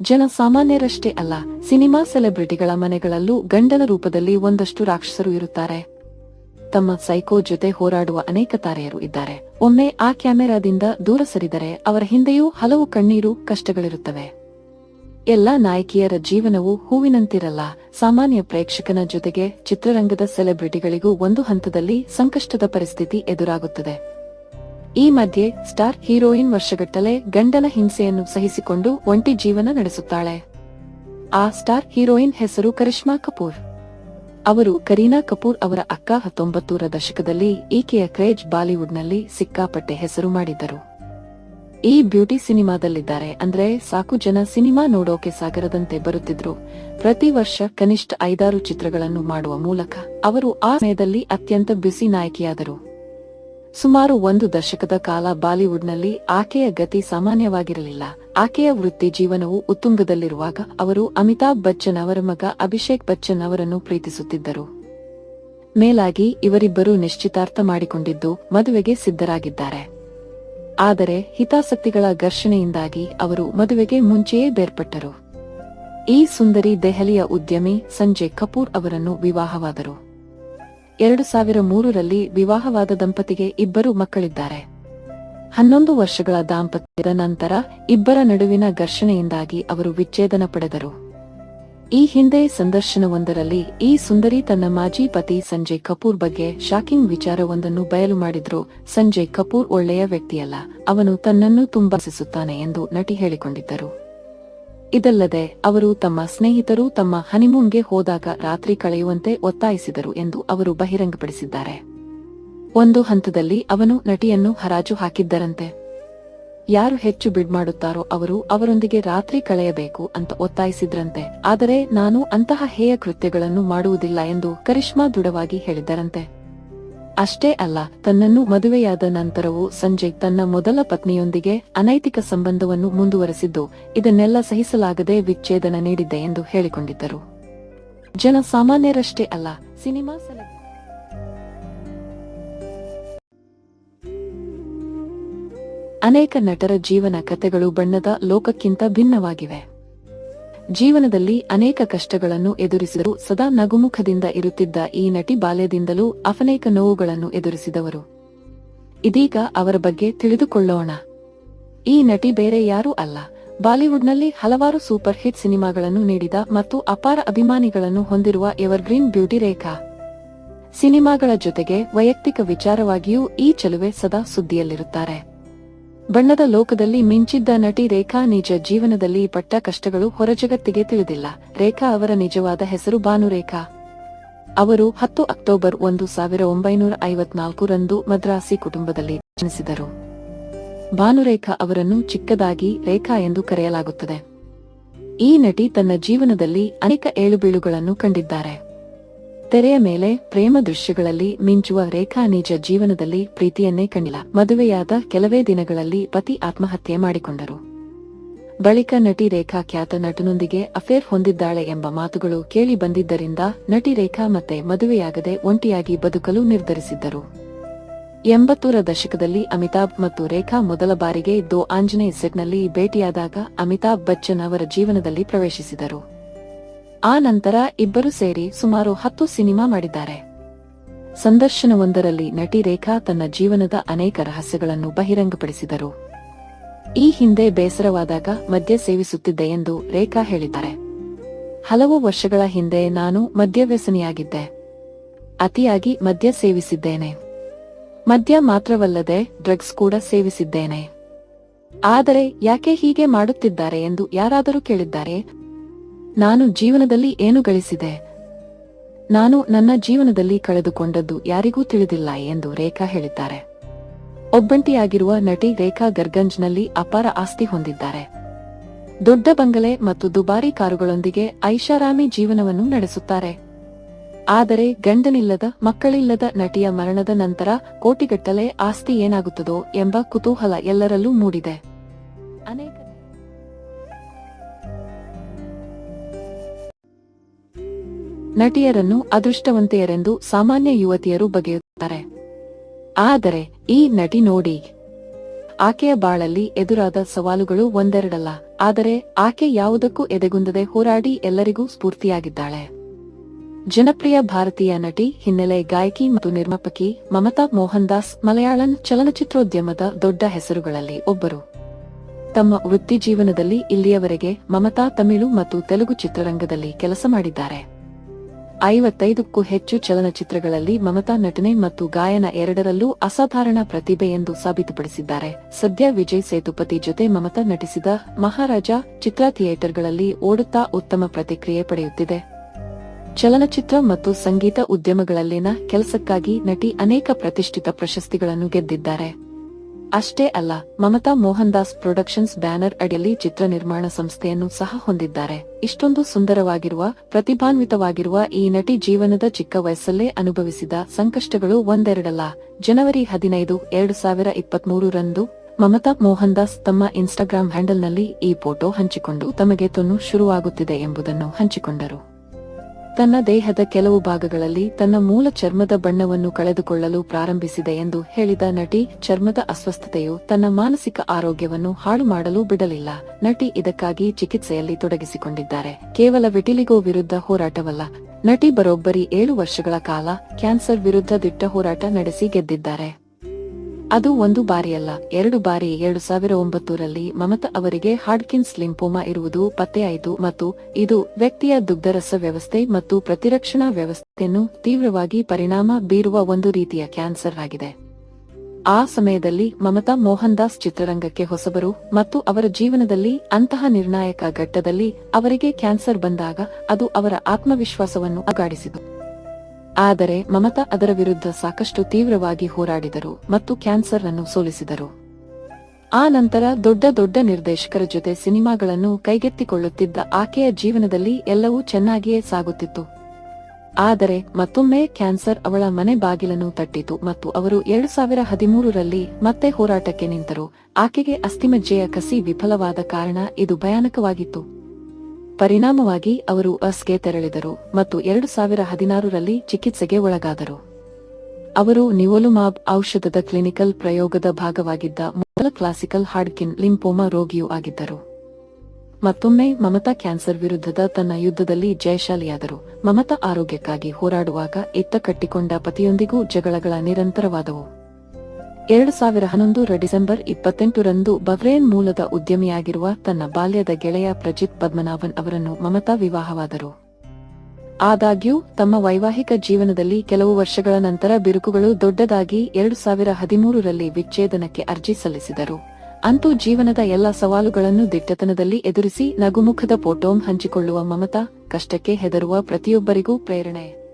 ಜನ ಸಾಮಾನ್ಯರಷ್ಟೇ ಅಲ್ಲ, ಸಿನಿಮಾ ಸೆಲೆಬ್ರಿಟಿಗಳ ಮನೆಗಳಲ್ಲೂ ಗಂಡನ ರೂಪದಲ್ಲಿ ಒಂದಷ್ಟು ರಾಕ್ಷಸರು ಇರುತ್ತಾರೆ. ತಮ್ಮ ಸೈಕೋ ಜೊತೆ ಹೋರಾಡುವ ಅನೇಕ ತಾರೆಯರು ಇದ್ದಾರೆ. ಒಮ್ಮೆ ಆ ಕ್ಯಾಮೆರಾದಿಂದ ದೂರ ಸರಿದರೆ ಅವರ ಹಿಂದೆಯೂ ಹಲವು ಕಣ್ಣೀರು ಕಷ್ಟಗಳಿರುತ್ತವೆ. ಎಲ್ಲ ನಾಯಕಿಯರ ಜೀವನವು ಹೂವಿನಂತಿರಲ್ಲ, ಸಾಮಾನ್ಯ ಪ್ರೇಕ್ಷಕನ ಜೊತೆಗೆ ಚಿತ್ರರಂಗದ ಸೆಲೆಬ್ರಿಟಿಗಳಿಗೂ ಒಂದು ಹಂತದಲ್ಲಿ ಸಂಕಷ್ಟದ ಪರಿಸ್ಥಿತಿ ಎದುರಾಗುತ್ತದೆ. ಈ ಮಧ್ಯೆ ಸ್ಟಾರ್ ಹೀರೋಯಿನ್ ವರ್ಷಗಟ್ಟಲೆ ಗಂಡನ ಹಿಂಸೆಯನ್ನು ಸಹಿಸಿಕೊಂಡು ಒಂಟಿ ಜೀವನ ನಡೆಸುತ್ತಾಳೆ. ಆ ಸ್ಟಾರ್ ಹೀರೋಯಿನ್ ಹೆಸರು ಕರಿಷ್ಮಾ ಕಪೂರ್. ಅವರು ಕರೀನಾ ಕಪೂರ್ ಅವರ ಅಕ್ಕ ಹತ್ತೊಂಬತ್ತೂರ ದಶಕದಲ್ಲಿ ಈಕೆಯ ಕ್ರೇಜ್ ಬಾಲಿವುಡ್ನಲ್ಲಿ ಸಿಕ್ಕಾಪಟ್ಟೆ ಹೆಸರು ಮಾಡಿದ್ದರು. ಈ ಬ್ಯೂಟಿ ಸಿನಿಮಾದಲ್ಲಿದ್ದಾರೆ ಅಂದ್ರೆ ಸಾಕು ಜನ ಸಿನಿಮಾ ನೋಡೋಕೆ ಸಾಗರದಂತೆ ಬರುತ್ತಿದ್ರು. ಪ್ರತಿ ವರ್ಷ ಕನಿಷ್ಠ ಐದಾರು ಚಿತ್ರಗಳನ್ನು ಮಾಡುವ ಮೂಲಕ ಅವರು ಆ ಸಮಯದಲ್ಲಿ ಅತ್ಯಂತ ಬ್ಯುಸಿ ನಾಯಕಿಯಾದರು. ಸುಮಾರು ಒಂದು ದಶಕದ ಕಾಲ ಬಾಲಿವುಡ್ನಲ್ಲಿ ಆಕೆಯ ಗತಿ ಸಾಮಾನ್ಯವಾಗಿರಲಿಲ್ಲ. ಆಕೆಯ ವೃತ್ತಿ ಜೀವನವು ಉತ್ತುಂಗದಲ್ಲಿರುವಾಗ ಅವರು ಅಮಿತಾಬ್ ಬಚ್ಚನ್ ಅವರ ಮಗ ಅಭಿಷೇಕ್ ಬಚ್ಚನ್ ಅವರನ್ನು ಪ್ರೀತಿಸುತ್ತಿದ್ದರು. ಮೇಲಾಗಿ ಇವರಿಬ್ಬರು ನಿಶ್ಚಿತಾರ್ಥ ಮಾಡಿಕೊಂಡಿದ್ದು ಮದುವೆಗೆ ಸಿದ್ಧರಾಗಿದ್ದಾರೆ. ಆದರೆ ಹಿತಾಸಕ್ತಿಗಳ ಘರ್ಷಣೆಯಿಂದಾಗಿ ಅವರು ಮದುವೆಗೆ ಮುಂಚೆಯೇ ಬೇರ್ಪಟ್ಟರು. ಈ ಸುಂದರಿ ದೆಹಲಿಯ ಉದ್ಯಮಿ ಸಂಜಯ್ ಕಪೂರ್ ಅವರನ್ನು ವಿವಾಹವಾದರು. ಎರಡು ಸಾವಿರ ಮೂರರಲ್ಲಿ ವಿವಾಹವಾದ ದಂಪತಿಗೆ ಇಬ್ಬರು ಮಕ್ಕಳಿದ್ದಾರೆ. ಹನ್ನೊಂದು ವರ್ಷಗಳ ದಾಂಪತ್ಯದ ನಂತರ ಇಬ್ಬರ ನಡುವಿನ ಘರ್ಷಣೆಯಿಂದಾಗಿ ಅವರು ವಿಚ್ಛೇದನ ಪಡೆದರು. ಈ ಹಿಂದೆ ಸಂದರ್ಶನವೊಂದರಲ್ಲಿ ಈ ಸುಂದರಿ ತನ್ನ ಮಾಜಿ ಪತಿ ಸಂಜಯ್ ಕಪೂರ್ ಬಗ್ಗೆ ಶಾಕಿಂಗ್ ವಿಚಾರವೊಂದನ್ನು ಬಯಲು ಮಾಡಿದ್ರು. ಸಂಜಯ್ ಕಪೂರ್ ಒಳ್ಳೆಯ ವ್ಯಕ್ತಿಯಲ್ಲ, ಅವನು ತನ್ನನ್ನು ತುಂಬಾ ಎಂದು ನಟಿ ಹೇಳಿಕೊಂಡಿದ್ದರು. ಇದಲ್ಲದೆ ಅವರು ತಮ್ಮ ಸ್ನೇಹಿತರು ತಮ್ಮ ಹನಿಮೂನ್ಗೆ ಹೋದಾಗ ರಾತ್ರಿ ಕಳೆಯುವಂತೆ ಒತ್ತಾಯಿಸಿದರು ಎಂದು ಅವರು ಬಹಿರಂಗಪಡಿಸಿದ್ದಾರೆ. ಒಂದು ಹಂತದಲ್ಲಿ ಅವನು ನಟಿಯನ್ನು ಹರಾಜು ಹಾಕಿದ್ದರಂತೆ. ಯಾರು ಹೆಚ್ಚು ಬಿಡ್ ಮಾಡುತ್ತಾರೋ ಅವರು ಅವರೊಂದಿಗೆ ರಾತ್ರಿ ಕಳೆಯಬೇಕು ಅಂತ ಒತ್ತಾಯಿಸಿದ್ರಂತೆ. ಆದರೆ ನಾನು ಅಂತಹ ಹೇಯ ಕೃತ್ಯಗಳನ್ನು ಮಾಡುವುದಿಲ್ಲ ಎಂದು ಕರಿಷ್ಮಾ ದೃಢವಾಗಿ ಹೇಳಿದ್ದರಂತೆ. ಅಷ್ಟೇ ಅಲ್ಲ, ತನ್ನನ್ನು ಮದುವೆಯಾದ ನಂತರವೂ ಸಂಜಯ್ ತನ್ನ ಮೊದಲ ಪತ್ನಿಯೊಂದಿಗೆ ಅನೈತಿಕ ಸಂಬಂಧವನ್ನು ಮುಂದುವರೆಸಿದ್ದು, ಇದನ್ನೆಲ್ಲ ಸಹಿಸಲಾಗದೆ ವಿಚ್ಛೇದನ ನೀಡಿದ್ದೆ ಎಂದು ಹೇಳಿಕೊಂಡಿದ್ದರು. ಜನ ಸಾಮಾನ್ಯರಷ್ಟೇ ಅಲ್ಲ, ಸಿನಿಮಾ ಸಲ ಅನೇಕ ನಟರ ಜೀವನ ಕಥೆಗಳು ಬಣ್ಣದ ಲೋಕಕ್ಕಿಂತ ಭಿನ್ನವಾಗಿವೆ. ಜೀವನದಲ್ಲಿ ಅನೇಕ ಕಷ್ಟಗಳನ್ನು ಎದುರಿಸಿದರು ಸದಾ ನಗುಮುಖದಿಂದ ಇರುತ್ತಿದ್ದ ಈ ನಟಿ ಬಾಲ್ಯದಿಂದಲೂ ಅನೇಕ ನೋವುಗಳನ್ನು ಎದುರಿಸಿದವರು. ಇದೀಗ ಅವರ ಬಗ್ಗೆ ತಿಳಿದುಕೊಳ್ಳೋಣ. ಈ ನಟಿ ಬೇರೆ ಯಾರೂ ಅಲ್ಲ. ಬಾಲಿವುಡ್ನಲ್ಲಿ ಹಲವಾರು ಸೂಪರ್ ಹಿಟ್ ಸಿನಿಮಾಗಳನ್ನು ನೀಡಿದ ಮತ್ತು ಅಪಾರ ಅಭಿಮಾನಿಗಳನ್ನು ಹೊಂದಿರುವ ಎವರ್ಗ್ರೀನ್ ಬ್ಯೂಟಿ ರೇಖಾ. ಸಿನಿಮಾಗಳ ಜೊತೆಗೆ ವೈಯಕ್ತಿಕ ವಿಚಾರವಾಗಿಯೂ ಈ ಚಲುವೆ ಸದಾ ಸುದ್ದಿಯಲ್ಲಿರುತ್ತಾರೆ. ಬಣ್ಣದ ಲೋಕದಲ್ಲಿ ಮಿಂಚಿದ್ದ ನಟಿ ರೇಖಾ ನಿಜ ಜೀವನದಲ್ಲಿ ಪಟ್ಟ ಕಷ್ಟಗಳು ಹೊರಜಗತ್ತಿಗೆ ತಿಳಿದಿಲ್ಲ. ರೇಖಾ ಅವರ ನಿಜವಾದ ಹೆಸರು ಭಾನುರೇಖಾ. ಅವರು ಹತ್ತು ಅಕ್ಟೋಬರ್ ಒಂದು ಸಾವಿರ ಒಂಬೈನೂರ ಐವತ್ನಾಲ್ಕರಂದು ಮದ್ರಾಸಿ ಕುಟುಂಬದಲ್ಲಿ ಜನಿಸಿದರು. ಭಾನುರೇಖಾ ಅವರನ್ನು ಚಿಕ್ಕದಾಗಿ ರೇಖಾ ಎಂದು ಕರೆಯಲಾಗುತ್ತದೆ. ಈ ನಟಿ ತನ್ನ ಜೀವನದಲ್ಲಿ ಅನೇಕ ಏಳುಬೀಳುಗಳನ್ನು ಕಂಡಿದ್ದಾರೆ. ತೆರೆಯ ಮೇಲೆ ಪ್ರೇಮ ದೃಶ್ಯಗಳಲ್ಲಿ ಮಿಂಚುವ ರೇಖಾ ನಿಜ ಜೀವನದಲ್ಲಿ ಪ್ರೀತಿಯನ್ನೇ ಕಂಡಿಲ್ಲ ಮದುವೆಯಾದ ಕೆಲವೇ ದಿನಗಳಲ್ಲಿ ಪತಿ ಆತ್ಮಹತ್ಯೆ ಮಾಡಿಕೊಂಡರು. ಬಳಿಕ ನಟಿ ರೇಖಾ ಖ್ಯಾತ ನಟನೊಂದಿಗೆ ಅಫೇರ್ ಹೊಂದಿದ್ದಾಳೆ ಎಂಬ ಮಾತುಗಳು ಕೇಳಿ ಬಂದಿದ್ದರಿಂದ ನಟಿ ರೇಖಾ ಮತ್ತೆ ಮದುವೆಯಾಗದೆ ಒಂಟಿಯಾಗಿ ಬದುಕಲು ನಿರ್ಧರಿಸಿದ್ದರು. ಎಂಬತ್ತರ ದಶಕದಲ್ಲಿ ಅಮಿತಾಬ್ ಮತ್ತು ರೇಖಾ ಮೊದಲ ಬಾರಿಗೆ ದೋ ಆಂಜನೇಯ ಸೆಟ್ನಲ್ಲಿ ಭೇಟಿಯಾದಾಗ ಅಮಿತಾಬ್ ಬಚ್ಚನ್ ಅವರ ಜೀವನದಲ್ಲಿ ಪ್ರವೇಶಿಸಿದರು. ಆ ನಂತರ ಇಬ್ಬರು ಸೇರಿ ಸುಮಾರು ಹತ್ತು ಸಿನಿಮಾ ಮಾಡಿದ್ದಾರೆ. ಸಂದರ್ಶನವೊಂದರಲ್ಲಿ ನಟಿ ರೇಖಾ ತನ್ನ ಜೀವನದ ಅನೇಕ ರಹಸ್ಯಗಳನ್ನು ಬಹಿರಂಗಪಡಿಸಿದರು. ಈ ಹಿಂದೆ ಬೇಸರವಾದಾಗ ಮದ್ಯ ಸೇವಿಸುತ್ತಿದ್ದೆ ಎಂದು ರೇಖಾ ಹೇಳಿದ್ದಾರೆ. ಹಲವು ವರ್ಷಗಳ ಹಿಂದೆ ನಾನು ಮದ್ಯವ್ಯಸನಿಯಾಗಿದ್ದೆ. ಅತಿಯಾಗಿ ಮದ್ಯ ಸೇವಿಸಿದ್ದೇನೆ. ಮದ್ಯ ಮಾತ್ರವಲ್ಲದೆ ಡ್ರಗ್ಸ್ ಕೂಡ ಸೇವಿಸಿದ್ದೇನೆ. ಆದರೆ ಯಾಕೆ ಹೀಗೆ ಮಾಡುತ್ತಿದ್ದಾರೆ ಎಂದು ಯಾರಾದರೂ ಕೇಳಿದ್ದಾರೆ? ನಾನು ಜೀವನದಲ್ಲಿ ಏನು ಗಳಿಸಿದೆ? ನಾನು ನನ್ನ ಜೀವನದಲ್ಲಿ ಕಳೆದುಕೊಂಡದ್ದು ಯಾರಿಗೂ ತಿಳಿದಿಲ್ಲ ಎಂದು ರೇಖಾ ಹೇಳಿದ್ದಾರೆ. ಒಬ್ಬಂಟಿಯಾಗಿರುವ ನಟಿ ರೇಖಾ ಗರ್ಗಂಜ್ನಲ್ಲಿ ಅಪಾರ ಆಸ್ತಿ ಹೊಂದಿದ್ದಾರೆ. ದೊಡ್ಡ ಬಂಗಲೆ ಮತ್ತು ದುಬಾರಿ ಕಾರುಗಳೊಂದಿಗೆ ಐಷಾರಾಮಿ ಜೀವನವನ್ನು ನಡೆಸುತ್ತಾರೆ. ಆದರೆ ಗಂಡನಿಲ್ಲದ, ಮಕ್ಕಳಿಲ್ಲದ ನಟಿಯ ಮರಣದ ನಂತರ ಕೋಟಿಗಟ್ಟಲೆ ಆಸ್ತಿ ಏನಾಗುತ್ತದೋ ಎಂಬ ಕುತೂಹಲ ಎಲ್ಲರಲ್ಲೂ ಮೂಡಿದೆ. ಅನೇಕ ನಟಿಯರನ್ನು ಅದೃಷ್ಟವಂತೆಯರೆಂದು ಸಾಮಾನ್ಯ ಯುವತಿಯರು ಬಗೆಯುತ್ತಾರೆ. ಆದರೆ, ಈ ನಟಿ ನೋಡಿ, ಆಕೆಯ ಬಾಳಲ್ಲಿ ಎದುರಾದ ಸವಾಲುಗಳು ಒಂದೆರಡಲ್ಲ. ಆದರೆ, ಆಕೆ ಯಾವುದಕ್ಕೂ ಎದೆಗುಂದದೆ ಹೋರಾಡಿ ಎಲ್ಲರಿಗೂ ಸ್ಫೂರ್ತಿಯಾಗಿದ್ದಾಳೆ. ಜನಪ್ರಿಯ ಭಾರತೀಯ ನಟಿ, ಹಿನ್ನೆಲೆ ಗಾಯಕಿ ಮತ್ತು ನಿರ್ಮಾಪಕಿ ಮಮತಾ ಮೋಹನ್ ದಾಸ್ ಮಲಯಾಳಂ ಚಲನಚಿತ್ರೋದ್ಯಮದ ದೊಡ್ಡ ಹೆಸರುಗಳಲ್ಲಿ ಒಬ್ಬರು. ತಮ್ಮ ವೃತ್ತಿ ಜೀವನದಲ್ಲಿ ಇಲ್ಲಿಯವರೆಗೆ ಮಮತಾ ತಮಿಳು ಮತ್ತು ತೆಲುಗು ಚಿತ್ರರಂಗದಲ್ಲಿ ಕೆಲಸ ಮಾಡಿದ್ದಾರೆ. ಐವತ್ತೈದಕ್ಕೂ ಹೆಚ್ಚು ಚಲನಚಿತ್ರಗಳಲ್ಲಿ ಮಮತಾ ನಟನೆ ಮತ್ತು ಗಾಯನ ಎರಡರಲ್ಲೂ ಅಸಾಧಾರಣ ಪ್ರತಿಭೆ ಎಂದು ಸಾಬೀತುಪಡಿಸಿದ್ದಾರೆ. ಸದ್ಯ ವಿಜಯ್ ಸೇತುಪತಿ ಜೊತೆ ಮಮತಾ ನಟಿಸಿದ ಮಹಾರಾಜ ಚಿತ್ರ ಥಿಯೇಟರ್ಗಳಲ್ಲಿ ಓಡುತ್ತಾ ಉತ್ತಮ ಪ್ರತಿಕ್ರಿಯೆ ಪಡೆಯುತ್ತಿದೆ. ಚಲನಚಿತ್ರ ಮತ್ತು ಸಂಗೀತ ಉದ್ಯಮಗಳಲ್ಲಿನ ಕೆಲಸಕ್ಕಾಗಿ ನಟಿ ಅನೇಕ ಪ್ರತಿಷ್ಠಿತ ಪ್ರಶಸ್ತಿಗಳನ್ನು ಗೆದ್ದಿದ್ದಾರೆ. ಅಷ್ಟೇ ಅಲ್ಲ, ಮಮತಾ ಮೋಹನ್ ದಾಸ್ ಪ್ರೊಡಕ್ಷನ್ಸ್ ಬ್ಯಾನರ್ ಅಡಿಯಲ್ಲಿ ಚಿತ್ರ ನಿರ್ಮಾಣ ಸಂಸ್ಥೆಯನ್ನು ಸಹ ಹೊಂದಿದ್ದಾರೆ. ಇಷ್ಟೊಂದು ಸುಂದರವಾಗಿರುವ, ಪ್ರತಿಭಾನ್ವಿತವಾಗಿರುವ ಈ ನಟಿ ಜೀವನದ ಚಿಕ್ಕ ವಯಸ್ಸಲ್ಲೇ ಅನುಭವಿಸಿದ ಸಂಕಷ್ಟಗಳು ಒಂದೆರಡಲ್ಲ. ಜನವರಿ ಹದಿನೈದು, ಎರಡು ಸಾವಿರ ಇಪ್ಪತ್ಮೂರರಂದು ಮಮತಾ ಮೋಹನ್ ದಾಸ್ ತಮ್ಮ ಇನ್ಸ್ಟಾಗ್ರಾಂ ಹ್ಯಾಂಡಲ್ನಲ್ಲಿ ಈ ಫೋಟೋ ಹಂಚಿಕೊಂಡು ತಮಗೆ ತೊನ್ನು ಶುರುವಾಗುತ್ತಿದೆ ಎಂಬುದನ್ನು ಹಂಚಿಕೊಂಡರು. ತನ್ನ ದೇಹದ ಕೆಲವು ಭಾಗಗಳಲ್ಲಿ ತನ್ನ ಮೂಲ ಚರ್ಮದ ಬಣ್ಣವನ್ನು ಕಳೆದುಕೊಳ್ಳಲು ಪ್ರಾರಂಭಿಸಿದೆ ಎಂದು ಹೇಳಿದ ನಟಿ, ಚರ್ಮದ ಅಸ್ವಸ್ಥತೆಯು ತನ್ನ ಮಾನಸಿಕ ಆರೋಗ್ಯವನ್ನು ಹಾಳು ಮಾಡಲು ಬಿಡಲಿಲ್ಲ. ನಟಿ ಇದಕ್ಕಾಗಿ ಚಿಕಿತ್ಸೆಯಲ್ಲಿ ತೊಡಗಿಸಿಕೊಂಡಿದ್ದಾರೆ. ಕೇವಲ ವಿಟಿಲಿಗೋ ವಿರುದ್ಧ ಹೋರಾಟವಲ್ಲ, ನಟಿ ಬರೋಬ್ಬರಿ ಏಳು ವರ್ಷಗಳ ಕಾಲ ಕ್ಯಾನ್ಸರ್ ವಿರುದ್ಧ ದಿಟ್ಟ ಹೋರಾಟ ನಡೆಸಿ ಗೆದ್ದಿದ್ದಾರೆ. ಅದು ಒಂದು ಬಾರಿಯಲ್ಲ. ಎರಡು ಬಾರಿ ಎರಡು ಸಾವಿರ ಒಂಬತ್ತರಲ್ಲಿ ಮಮತಾ ಅವರಿಗೆ ಹಾಡ್ಕಿನ್ಸ್ ಲಿಂಪೋಮಾ ಇರುವುದು ಪತ್ತೆಯಾಯಿತು ಮತ್ತು ಇದು ವ್ಯಕ್ತಿಯ ದುಗ್ಧರಸ ವ್ಯವಸ್ಥೆ ಮತ್ತು ಪ್ರತಿರಕ್ಷಣಾ ವ್ಯವಸ್ಥೆಯನ್ನು ತೀವ್ರವಾಗಿ ಪರಿಣಾಮ ಬೀರುವ ಒಂದು ರೀತಿಯ ಕ್ಯಾನ್ಸರ್ ಆಗಿದೆ. ಆ ಸಮಯದಲ್ಲಿ ಮಮತಾ ಮೋಹನ್ ದಾಸ್ ಚಿತ್ರರಂಗಕ್ಕೆ ಹೊಸಬರು ಮತ್ತು ಅವರ ಜೀವನದಲ್ಲಿ ಅಂತಹ ನಿರ್ಣಾಯಕ ಘಟ್ಟದಲ್ಲಿ ಅವರಿಗೆ ಕ್ಯಾನ್ಸರ್ ಬಂದಾಗ ಅದು ಅವರ ಆತ್ಮವಿಶ್ವಾಸವನ್ನು ಅಗಾಡಿಸಿತು. ಆದರೆ ಮಮತಾ ಅದರ ವಿರುದ್ಧ ಸಾಕಷ್ಟು ತೀವ್ರವಾಗಿ ಹೋರಾಡಿದರು ಮತ್ತು ಕ್ಯಾನ್ಸರ್ ಅನ್ನು ಸೋಲಿಸಿದರು. ಆ ನಂತರ ದೊಡ್ಡ ದೊಡ್ಡ ನಿರ್ದೇಶಕರ ಜೊತೆ ಸಿನಿಮಾಗಳನ್ನು ಕೈಗೆತ್ತಿಕೊಳ್ಳುತ್ತಿದ್ದ ಆಕೆಯ ಜೀವನದಲ್ಲಿ ಎಲ್ಲವೂ ಚೆನ್ನಾಗಿಯೇ ಸಾಗುತ್ತಿತ್ತು. ಆದರೆ ಮತ್ತೊಮ್ಮೆ ಕ್ಯಾನ್ಸರ್ ಅವಳ ಮನೆ ಬಾಗಿಲನ್ನು ತಟ್ಟಿತು ಮತ್ತು ಅವರು ಎರಡು ಸಾವಿರ ಹದಿಮೂರರಲ್ಲಿ ಮತ್ತೆ ಹೋರಾಟಕ್ಕೆ ನಿಂತರು. ಆಕೆಗೆ ಅಸ್ಥಿಮಜ್ಜೆಯ ಕಸಿ ವಿಫಲವಾದ ಕಾರಣ ಇದು ಭಯಾನಕವಾಗಿತ್ತು. ಪರಿಣಾಮವಾಗಿ ಅವರು ಅಸ್ಗೆ ತೆರಳಿದರು ಮತ್ತು ಎರಡು ಸಾವಿರ ಹದಿನಾರರಲ್ಲಿ ಚಿಕಿತ್ಸೆಗೆ ಒಳಗಾದರು. ಅವರು ನಿವೋಲುಮಾಬ್ ಔಷಧದ ಕ್ಲಿನಿಕಲ್ ಪ್ರಯೋಗದ ಭಾಗವಾಗಿದ್ದ ಮೊದಲ ಕ್ಲಾಸಿಕಲ್ ಹಾಡ್ಕಿನ್ ಲಿಂಪೋಮಾ ರೋಗಿಯೂ ಆಗಿದ್ದರು. ಮತ್ತೊಮ್ಮೆ ಮಮತಾ ಕ್ಯಾನ್ಸರ್ ವಿರುದ್ಧದ ತನ್ನ ಯುದ್ಧದಲ್ಲಿ ಜಯಶಾಲಿಯಾದರು. ಮಮತಾ ಆರೋಗ್ಯಕ್ಕಾಗಿ ಹೋರಾಡುವಾಗ ಎತ್ತ ಕಟ್ಟಿಕೊಂಡ ಪತಿಯೊಂದಿಗೂ ಜಗಳಗಳ ನಿರಂತರವಾದವು. ಎರಡು ಸಾವಿರ ಹನ್ನೊಂದರ ಡಿಸೆಂಬರ್ ಇಪ್ಪತ್ತೆಂಟರಂದು ಬಹ್ರೇನ್ ಮೂಲದ ಉದ್ಯಮಿಯಾಗಿರುವ ತನ್ನ ಬಾಲ್ಯದ ಗೆಳೆಯ ಪ್ರಜಿತ್ ಪದ್ಮನಾಭನ್ ಅವರನ್ನು ಮಮತಾ ವಿವಾಹವಾದರು. ಆದಾಗ್ಯೂ, ತಮ್ಮ ವೈವಾಹಿಕ ಜೀವನದಲ್ಲಿ ಕೆಲವು ವರ್ಷಗಳ ನಂತರ ಬಿರುಕುಗಳು ದೊಡ್ಡದಾಗಿ ಎರಡು ಸಾವಿರ ಹದಿಮೂರರಲ್ಲಿ ವಿಚ್ಛೇದನಕ್ಕೆ ಅರ್ಜಿ ಸಲ್ಲಿಸಿದರು. ಅಂತೂ ಜೀವನದ ಎಲ್ಲ ಸವಾಲುಗಳನ್ನು ದಿಟ್ಟತನದಲ್ಲಿ ಎದುರಿಸಿ ನಗುಮುಖದ ಫೋಟೋಂ ಹಂಚಿಕೊಳ್ಳುವ ಮಮತಾ ಕಷ್ಟಕ್ಕೆ ಹೆದರುವ ಪ್ರತಿಯೊಬ್ಬರಿಗೂ ಪ್ರೇರಣೆ.